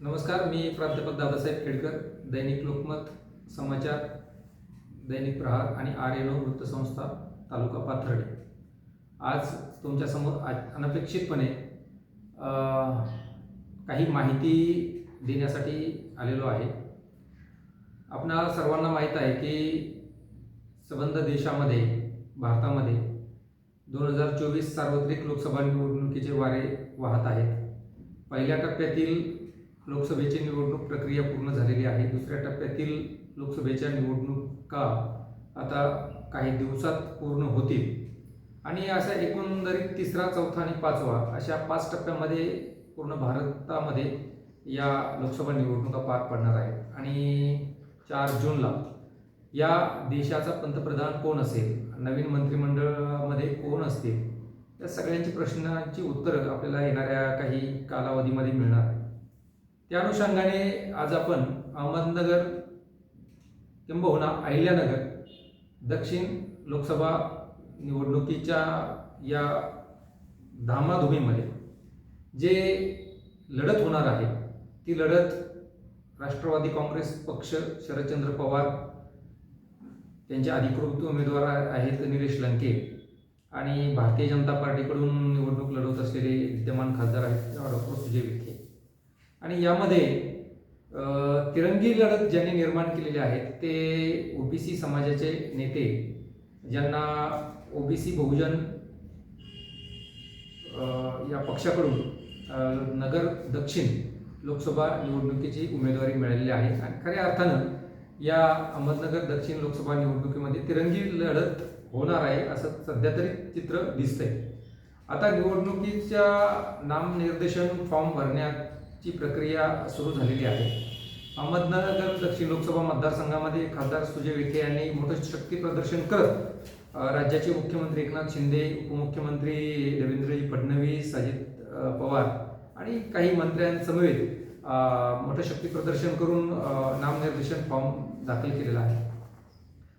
नमस्कार मी प्राध्यापक दादासाहेब खेडकर दैनिक लोकमत समाचार दैनिक प्रहार आणि आर एन ओ वृत्तसंस्था तालुका पाथर्डी. आज तुमच्यासमोर आज अनपेक्षितपणे काही माहिती देण्यासाठी आलेलो आहे. आपणा सर्वांना माहीत आहे की संबंध देशामध्ये भारतामध्ये दोन हजार चोवीस सार्वत्रिक लोकसभा निवडणुकीचे वारे वाहत आहेत. पहिल्या टप्प्यातील लोकसभेची निवडणूक प्रक्रिया पूर्ण झालेली आहे. दुसऱ्या टप्प्यातील लोकसभेच्या निवडणुका आता काही दिवसात पूर्ण होतील? आणि अशा एकंदरीत तिसरा चौथा आणि पाचवा अशा पाच टप्प्यामध्ये पूर्ण भारतामध्ये या लोकसभा निवडणुका पार पडणार आहेत. आणि चार जूनला या देशाचा पंतप्रधान कोण असेल? नवीन मंत्रिमंडळामध्ये कोण असतील? या सगळ्यांची प्रश्नांची उत्तरं आपल्याला येणाऱ्या काही कालावधीमध्ये मिळणार आहे त्या अनुषंगाने आज आपण अहमदनगर किंबहुना अहिल्यानगर दक्षिण लोकसभा निवडणुकीच्या या धामाधुमीमध्ये जे लढत होणार आहे ती लढत राष्ट्रवादी काँग्रेस पक्ष शरदचंद्र पवार त्यांचे अधिकृत उमेदवार आहेत निलेश लंके आणि भारतीय जनता पार्टीकडून निवडणूक लढवत असलेले विद्यमान खासदार आहेत डॉक्टर सुजय विखे. आणि यामध्ये तिरंगी लढत ज्यांनी निर्माण केलेले आहेत ते ओबीसी समाजाचे नेते ज्यांना ओबीसी बहुजन या पक्षाकडून नगर दक्षिण लोकसभा निवडणुकीची उमेदवारी मिळालेली आहे. आणि खऱ्या अर्थानं या अहमदनगर दक्षिण लोकसभा निवडणुकीमध्ये तिरंगी लढत होणार आहे असं सध्या तरी चित्र दिसतंय. आता निवडणुकीच्या नामनिर्देशन फॉर्म भरण्यात ची प्रक्रिया सुरू झालेली आहे. अहमदनगर दक्षिण लोकसभा मतदारसंघामध्ये खासदार सुजय विखे यांनी मोठं शक्ती प्रदर्शन करत राज्याचे मुख्यमंत्री एकनाथ शिंदे उपमुख्यमंत्री देवेंद्रजी फडणवीस अजित पवार आणि काही मंत्र्यांसमवेत मोठं शक्ती प्रदर्शन करून नामनिर्देशन फॉर्म दाखल केलेला आहे.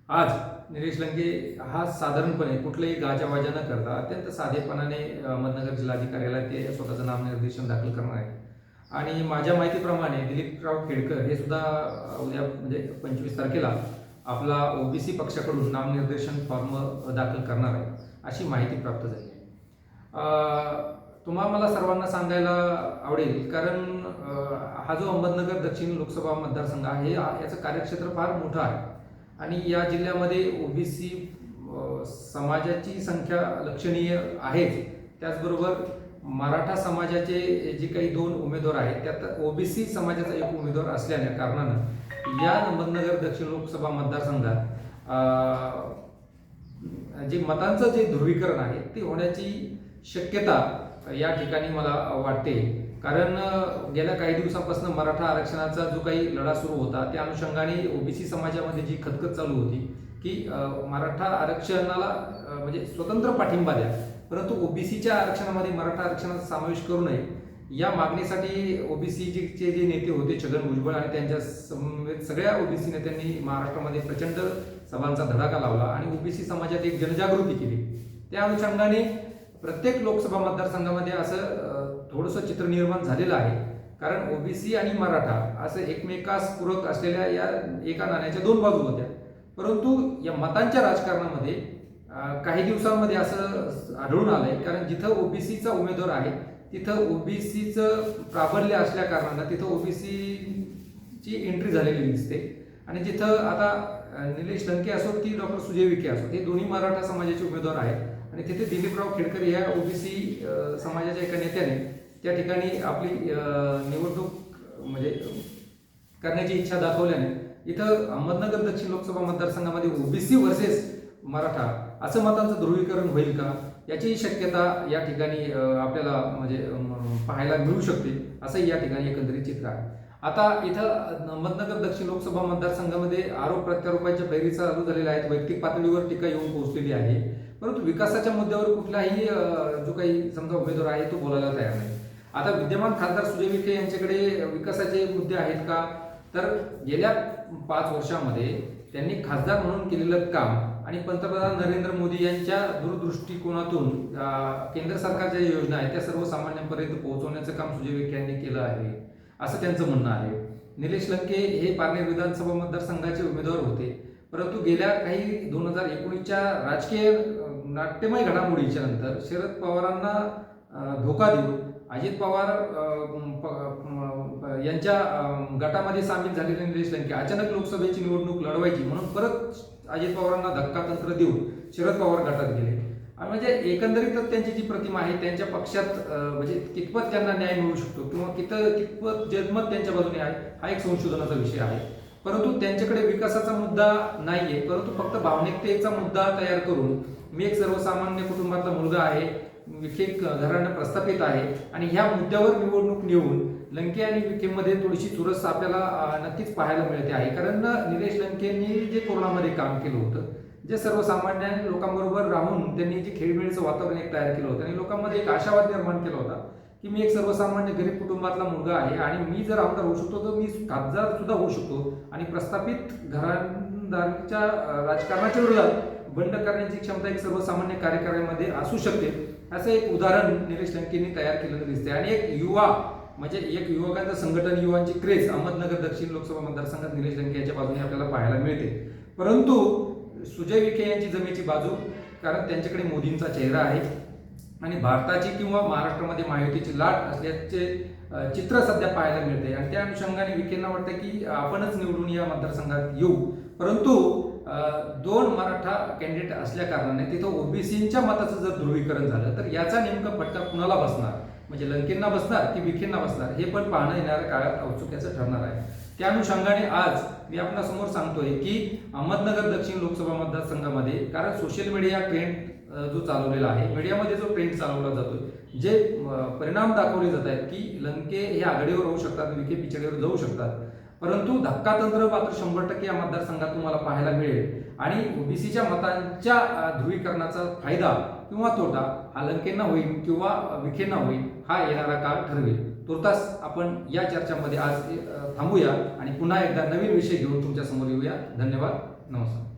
आज निलेश लंके हा साधारणपणे कुठलंही गाजावाजा न करता अत्यंत साधेपणाने अहमदनगर जिल्हाधिकाऱ्याला ते स्वतःचं नामनिर्देशन दाखल करणार आहे आणि माझ्या माहितीप्रमाणे दिलीपराव खेडकर हे सुद्धा उद्या म्हणजे पंचवीस तारखेला आपला ओबीसी पक्षाकडून नामनिर्देशन फॉर्म दाखल करणार आहे अशी माहिती प्राप्त झाली आहे. तुम्हा मला सर्वांना सांगायला आवडेल कारण हा जो अहमदनगर दक्षिण लोकसभा मतदारसंघ आहे याचं कार्यक्षेत्र फार मोठं आहे. आणि या जिल्ह्यामध्ये ओबीसी समाजाची संख्या लक्षणीय आहेच. त्याचबरोबर मराठा समाजाचे जे काही दोन उमेदवार आहेत त्यात ओबीसी समाजाचा एक उमेदवार असल्याने कारणानं या अहमदनगर दक्षिण लोकसभा मतदारसंघात जे मतांचं जे ध्रुवीकरण आहे ते होण्याची शक्यता या ठिकाणी मला वाटते. कारण गेल्या काही दिवसांपासून मराठा आरक्षणाचा जो काही लढा सुरू होता त्या अनुषंगाने ओबीसी समाजामध्ये जी खतखत चालू होती की मराठा आरक्षणाला म्हणजे स्वतंत्र पाठिंबा द्या. परंतु ओबीसीच्या आरक्षणामध्ये मराठा आरक्षणाचा समावेश करू नये. या मागणीसाठी ओबीसीचे जे नेते होते छगन भुजबळ आणि त्यांच्या समवेत सगळ्या ओबीसी नेत्यांनी महाराष्ट्रामध्ये प्रचंड सभांचा धडाका लावला आणि ओबीसी समाजात एक जनजागृती केली. त्या अनुषंगाने प्रत्येक लोकसभा मतदारसंघामध्ये असं थोडंसं चित्र निर्माण झालेलं आहे. कारण ओबीसी आणि मराठा असं एकमेकास पूरक असलेल्या या एका नाण्याच्या दोन बाजू होत्या. परंतु या मतांच्या राजकारणामध्ये काही दिवसांमध्ये असं आढळून आलंय कारण जिथं ओबीसीचा उमेदवार आहे तिथं ओबीसीचं प्राबल्य असल्या कारणानं तिथं ओबीसीची एंट्री झालेली दिसते. आणि जिथं आता निलेश लंके असो की डॉक्टर सुजय विखे असो हे दोन्ही मराठा समाजाचे उमेदवार आहेत. आणि तिथे दिलीपराव खेडकर या ओबीसी समाजाच्या एका नेत्याने त्या ठिकाणी आपली निवडणूक म्हणजे करण्याची इच्छा दाखवल्याने इथं अहमदनगर दक्षिण लोकसभा मतदारसंघामध्ये ओबीसी वर्सेस मराठा. असं मतांचं ध्रुवीकरण होईल का? याचीही शक्यता या ठिकाणी आपल्याला म्हणजे पाहायला मिळू शकते. असंही या ठिकाणी एकंदरीत चित्र आहे. आता इथं अहमदनगर दक्षिण लोकसभा मतदारसंघामध्ये आरोप प्रत्यारोपांच्या पैरीचा चालू झालेल्या आहेत वैयक्तिक पातळीवर टीका येऊन पोहोचलेली आहे. परंतु विकासाच्या मुद्द्यावर कुठलाही जो काही समजा उमेदवार आहे तो बोलायला तयार नाही. आता विद्यमान खासदार सुजय विखे यांच्याकडे विकासाचे मुद्दे आहेत का? तर गेल्या पाच वर्षामध्ये त्यांनी खासदार म्हणून केलेलं काम आणि पंतप्रधान नरेंद्र मोदी यांच्या दूरदृष्टिकोनातून केंद्र सरकारच्या ज्या योजना आहेत त्या सर्वसामान्यांपर्यंत पोहोचवण्याचं काम सुजय विखे यांनी केलं आहे असं त्यांचं म्हणणं आहे. निलेश लंके हे पारनेर विधानसभा मतदारसंघाचे उमेदवार होते. परंतु गेल्या काही दोन हजार एकोणीसच्या राजकीय नाट्यमय घडामोडीच्या नंतर शरद पवारांना धोका देऊन अजित पवार यांच्या गटामध्ये सामील झालेले निलेश लंके अचानक लोकसभेची निवडणूक लढवायची म्हणून परत अजित पवारांना धक्का तंत्र देऊन शरद पवार गटात गेले. आणि म्हणजे एकंदरीतच त्यांची जी प्रतिमा आहे त्यांच्या पक्षात म्हणजे कितपत त्यांना न्याय मिळू शकतो किंवा कित कितपत जनमत त्यांच्या बाजूने आहे हा एक संशोधनाचा विषय आहे. परंतु त्यांच्याकडे विकासाचा मुद्दा नाहीये परंतु फक्त भावनिकतेचा मुद्दा तयार करून मी एक सर्वसामान्य कुटुंबातला मुलगा आहे विखे घराणं प्रस्थापित आहे आणि ह्या मुद्द्यावर निवडणूक नेऊन लंके आणि विखेमध्ये थोडीशी चुरस आपल्याला नक्कीच पाहायला मिळते आहे. कारण निलेश लंकेंनी जे कोरोनामध्ये काम केलं होतं जे सर्वसामान्य लोकांबरोबर राहून त्यांनी जे खेळमेळीचं वातावरण एक तयार केलं होतं आणि लोकांमध्ये एक आशावाद निर्माण केला होता की मी एक सर्वसामान्य गरीब कुटुंबातला मुलगा आहे आणि मी जर आमदार होऊ शकतो तर मी खासदार सुद्धा होऊ शकतो आणि प्रस्थापित घरांदारीच्या राजकारणाच्या विरोधात बंड करण्याची क्षमता एक सर्वसामान्य कार्यकाऱ्यामध्ये असू शकते असं एक उदाहरण निलेश लंकेंनी तयार केलेलं दिसते आणि एक युवा म्हणजे एक युवकांचं संघटन युवांची क्रेज अहमदनगर दक्षिण लोकसभा मतदारसंघात निलेश लंके यांच्या बाजूने आपल्याला पाहायला मिळते. परंतु सुजय विखे यांची जमेची बाजू कारण त्यांच्याकडे मोदींचा चेहरा आहे. आणि भारताची किंवा महाराष्ट्रामध्ये महायुतीची लाट असल्याचे चित्र सध्या पाहायला मिळते. आणि त्या अनुषंगाने विखेंना वाटतं की आपणच निवडून या मतदारसंघात येऊ. परंतु दोन मराठा कॅन्डिडेट असल्या कारणाने तिथं ओबीसीच्या मताचं जर ध्रुवीकरण झालं तर याचा नेमका फटका कुणाला बसणार? म्हणजे लंकेंना बसणार की विखेंना बसणार हे पण पाहणं येणाऱ्या काळात औत्सुक्याचं ठरणार आहे. त्या अनुषंगाने आज मी आपणासमोर सांगतोय की अहमदनगर दक्षिण लोकसभा मतदारसंघामध्ये कारण सोशल मीडिया ट्रेंड जो चालवलेला आहे मीडियामध्ये जो ट्रेंड चालवला जातोय जे परिणाम दाखवले जात आहेत की लंके हे आघाडीवर होऊ शकतात विखे पिछाडीवर जाऊ शकतात. परंतु धक्कातंत्र मात्र शंभर टक्के या मतदारसंघात तुम्हाला पाहायला मिळेल. आणि ओबीसीच्या मतांच्या ध्रुवीकरणाचा फायदा किंवा तोटा हा लंकेंना होईल किंवा विखेंना होईल हा येणारा काळ ठरवेल. तुर्तास आपण या चर्चामध्ये आज थांबूया आणि पुन्हा एकदा नवीन विषय घेऊन तुमच्यासमोर येऊया. धन्यवाद. नमस्कार.